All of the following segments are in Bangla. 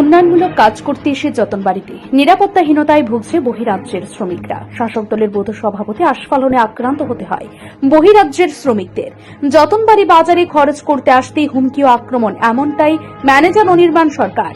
উন্নয়নমূলক কাজ করতে এসে যতনবাড়িতে নিরাপত্তাহীনতায় ভুগছে বহিরাজ্যের শ্রমিকরা। শাসক দলের বোধ সভাপতি আস্ফালনে আক্রান্ত হতে হয় বহিরাজ্যের শ্রমিকদের। যতনবাড়ি বাজারে খরচ করতে আসতেই হুমকি ও আক্রমণ এমনটাই ম্যানেজার অনির্বাণ সরকার।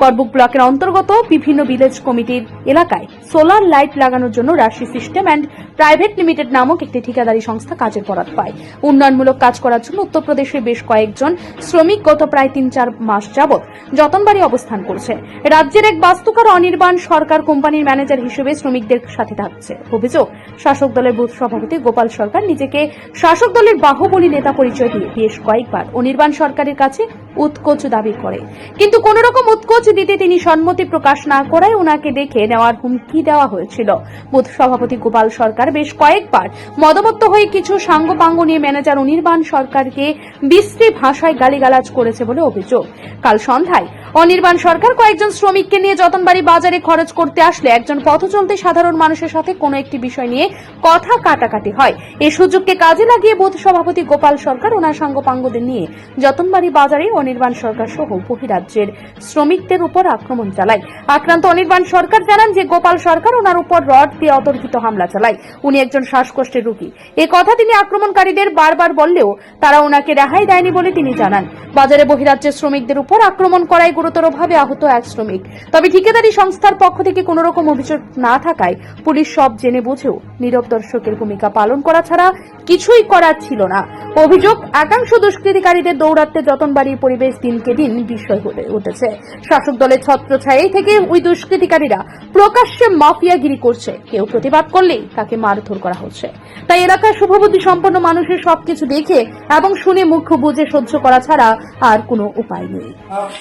করবুক ব্লকের অন্তর্গত বিভিন্ন ভিলেজ কমিটির এলাকায় সোলার লাইট লাগানোর জন্য রাশি সিস্টেম অ্যান্ড প্রাইভেট লিমিটেড নামক একটি ঠিকাদারি সংস্থা কাজের বরাত পায়। উন্নয়নমূলক কাজ করার জন্য উত্তরপ্রদেশের বেশ কয়েকজন শ্রমিক গত প্রায় তিন চার মাস যাবৎ যতনবাড়ি অবস্থান করছে। রাজ্যের এক বাস্তুকার অনির্বাণ সরকার কোম্পানির ম্যানেজার হিসেবে শ্রমিকদের সাথে থাকছে। অভিযোগ, শাসক দলের বুথ সভাপতি গোপাল সরকার নিজেকে শাসক দলের বাহুবলী নেতা পরিচয় দিয়ে বেশ কয়েকবার অনির্বাণ সরকারের কাছে উৎকোচ দাবি করে। কিন্তু কোন রকম উৎকোচ দিতে তিনি সম্মতি প্রকাশ না করায় ওনাকে দেখে নেওয়ার হুমকি দেওয়া হয়েছিল। বুথ সভাপতি গোপাল সরকার বেশ কয়েকবার মদমত্ত হয়ে কিছু সাঙ্গপাঙ্গ নিয়ে ম্যানেজার অনির্বাণ সরকারকে বিশ্রী ভাষায় গালিগালাজ করেছে বলে অভিযোগ। কাল সন্ধ্যায় অনির্বাণ সরকার কয়েকজন শ্রমিককে নিয়ে যতনবাড়ি বাজারে খরচ করতে আসলে একজন পথচলতি সাধারণ মানুষের সাথে কোনো একটি বিষয় নিয়ে কথা কাটাকাটি হয়। এই সুযোগকে কাজে লাগিয়ে বুথ সভাপতি গোপাল সরকার ওনার সাঙ্গপাঙ্গদের নিয়ে যতনবাড়ি বাজারে অনির্বাণ সরকার সহ বহিরাজ্যের শ্রমিকদের উপর আক্রমণ চালায়। আক্রান্ত অনির্বাণ সরকার জানান যে গোপাল সরকার ওনার উপর রড দিয়ে অতর্কিত হামলা চালায়। উনি একজন শ্বাসকষ্টের রোগী। এ কথা তিনি আক্রমণকারীদের বারবার বললেও তারা ওনাকে রেহাই দেয়নি বলে তিনি জানান। বাজারে বহিরাজ্যের শ্রমিকদের উপর আক্রমণ করায় গুরুতরভাবে আহত এক শ্রমিক। তবে ঠিকাদারি সংস্থার পক্ষ থেকে কোনো রকম অভিযোগ না থাকায় পুলিশ সব জেনে বুঝেও নীরব দর্শকের ভূমিকা পালন করা ছাড়া কিছুই করার ছিল না। অভিযোগ, একাংশ দুষ্কৃতিকারীদের দৌড়াতে যতনবাড়ির পরিবেশ দিনকে দিন বিষয় হয়ে উঠেছে। শাসক দলের ছত্রছায়াই থেকে ওই দুষ্কৃতিকারীরা প্রকাশ্যে মাফিয়াগিরি করছে। কেউ প্রতিবাদ করলেই তাকে মারধর করা হচ্ছে। তাই এলাকার শুভবুদ্ধি সম্পন্ন মানুষের সবকিছু দেখে এবং শুনে মুখ্য বুঝে সহ্য করা ছাড়া আর কোনো উপায় নেই।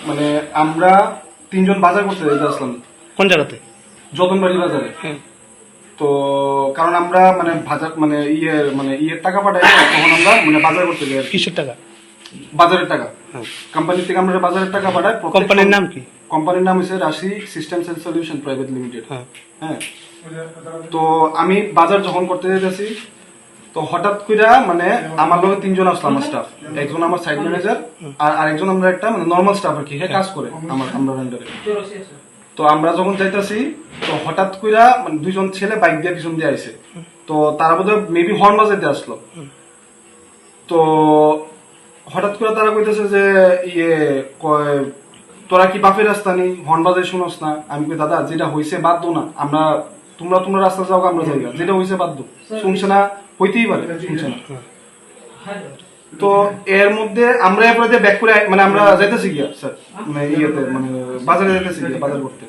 মানে আমরা তিনজন বাজার করতে যেতে আসলাম কোন জায়গাতে? যতনবাড়ি বাজারে। তো কারণ আমরা মানে বাজার মানে ইয়ে মানে ইয়ের টাকা পাঠাই তখন আমরা মানে বাজার করতে যাই কিসের টাকা? বাজারের টাকা। হ্যাঁ। কোম্পানি থেকে আমরা বাজারের টাকা পাঠাই কোম্পানির নাম কি? কোম্পানির নাম হচ্ছে Rashi systems and solution private limited হ্যাঁ। হ্যাঁ। তো আমি বাজার যখন করতে যেতেছি তো হঠাৎ করে মানে আমার লগে তিনজন আসলো আমার স্টাফ একজন আমার সাইড ম্যানেজার আর আরেকজন আমরা একটা মানে নর্মাল স্টাফ আর কি হ্যাঁ কাজ করে আমার আমরা আন্ডারে তো আমরা যখন যাইতাছি তো হঠাৎ করে মানে দুইজন ছেলে বাইক দিয়ে পিছন দিয়ে আইছে। তো তারা বোধহয় মেবি হর্ন বাজাইতে আসলো। তো হঠাৎ করে তারা কইতেছে যে ইয়ে কয় তোরা কি বাপের রাস্তা নেই? হর্ন বাজাই শুনোস না। আমি কই দাদা যেটা হইছে বাদ দো না। আমরা তোমরা তোমরা রাস্তা যাও আমরা যাইগা যেটা হইছে বাদ দো। শুনছে না? হইতেই পারে। শুনছে না? তো এর মধ্যে আমরা এরপরে দিয়ে ব্যাক করে মানে আমরা যাইতেছি গিয়া স্যার। মানে ইয়েতে মানে বাজারে যাইতেছি গিয়া বাজার করতে।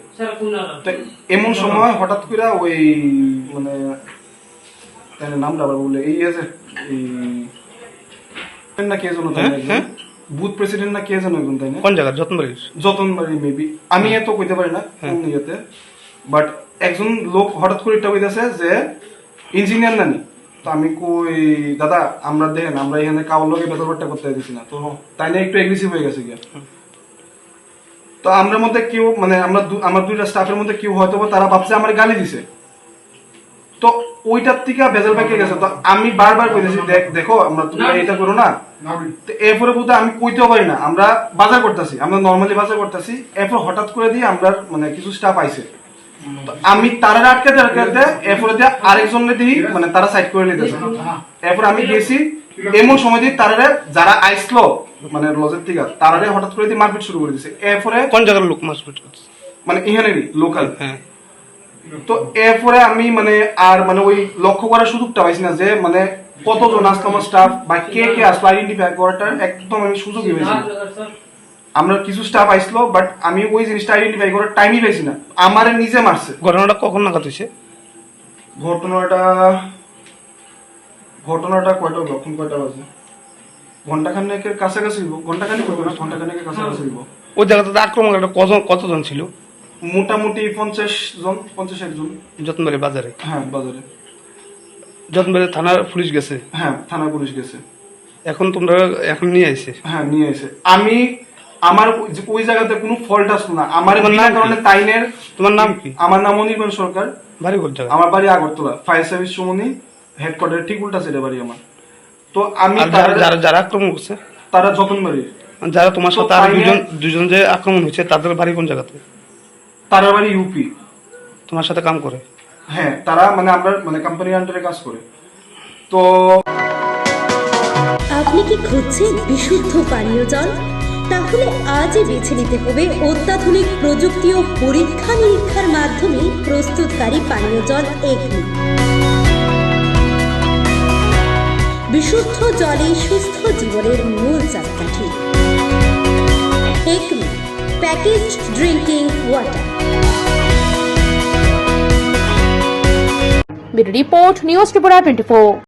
তো এমন সময় হঠাৎ করে ওই মানে তাই নামটা আবার বলে এই আছে এই না কে হ্যাঁ, হ্যাঁ। বুথ প্রেসিডেন্ট না কে তাই না? কোন জায়গা? যত্নবাড়ির যতনবাড়ি মেবি আমি এত কইতে পারি না কোন ইয়েতে বাট একজন লোক হঠাৎ করে এটা কইতেছে যে ইঞ্জিনিয়ার নানি। তো আমি কই দাদা আমরা দেখেন আমরা এখানে কাউর লগে বেতরবারটা করতে দিছি না। তো তাই না একটু এগ্রেসিভ হয়ে গেছে গিয়া। তো আমরা মধ্যে কেউ মানে আমরা আমার দুইটা স্টাফের মধ্যে কেউ হয়তো তারা ভাবছে আমার গালি দিছে। তো ওইটার থেকে ভেজাল পাকিয়ে গেছে। তো আমি বারবার কইতেছি দেখ দেখো আমরা তুমি এটা করো না। তো এরপরে বলতে আমি কইতেও পারি না। আমরা বাজার করতেছি আমরা নর্মালি বাজার করতেছি। এরপর হঠাৎ করে দিয়ে আমরা মানে কিছু স্টাফ আইছে। আমি তারা আটকাতে আটকাতে এরপরে দিয়ে আরেকজনকে দিই মানে তারা সাইড করে নিতেছে। এরপর আমি গেছি এমন সময় দিয়ে তারা যারা আইসলো মানে লজের থেকে তারা হঠাৎ করে দিয়ে মারপিট শুরু করে দিছে। এরপরে কোন জায়গার লোক বিক্রি করছে? মানে ইহানেরই লোকাল হ্যাঁ। তো এরপরে আমি মানে আর মানে ওই লক্ষ্য করার সুযোগটা পাইছি না যে মানে কতজন আসলো আমার স্টাফ বা কে কে আসলো আইডেন্টিফাই করাটার একদম আমি সুযোগই পাইছি না। আমরা কিছু স্টাফ আইসলো বাট আমি ওই জিনিসটা আইডেন্টিফাই করার টাইমই পাইছি না। আমারে নিজে মারছে। ঘটনাটা কখন নাগাদ হয়েছে ঘটনাটা ঘটনাটা কয়টা এখন কয়টা বাজে? ঘন্টাখানেকের কাছাকাছি ঘন্টাখানেক ঘন্টাখানেকের কাছাকাছি ওই জায়গাতে কজন কতজন ছিল? মোটামুটি পঞ্চাশ জন পঞ্চাশ একজন যত্নবাড়ি বাজারে? হ্যাঁ বাজারে। যত্নবাড়ি থানার পুলিশ গেছে? হ্যাঁ থানা পুলিশ গেছে। এখন তোমরা এখন নিয়ে আইছে? হ্যাঁ নিয়ে এসে আমি আমার ওই জায়গাতে কোনো ফল্ট আসলো না। আমার বিনা? কারণে তাইনের তোমার নাম কি? আমার নাম অনির্বাণ সরকার। বাড়ি কোন জায়গা আমার বাড়ি আগরতলা। ফায়ার সার্ভিস সুমনি হেডকোয়ার্টার ঠিক উল্টা সাইডে বাড়ি আমার। তো আমি যারা যারা আক্রমণ করছে? তারা যতন বাড়ি যারা তোমার সাথে আর দুজন দুজন যে আক্রমণ হয়েছে তাদের বাড়ি কোন জায়গাতে? তারা বাড়ি ইউপি তোমার সাথে কাম করে? হ্যাঁ তারা মানে আমরা মানে কোম্পানির আন্ডারে কাজ করে। তো আপনি কি খুঁজছেন বিশুদ্ধ পানীয় জল? তাহলে আজই বেছে নিতে হবে অত্যাধুনিক প্রযুক্তি ও পরীক্ষা নিরীক্ষার মাধ্যমে প্রস্তুতকারী পানীয় জল এগনি। বিশুদ্ধ জলে সুস্থ জীবনের মূল চাকাঠি। packaged drinking water. Video report News Tripura 24.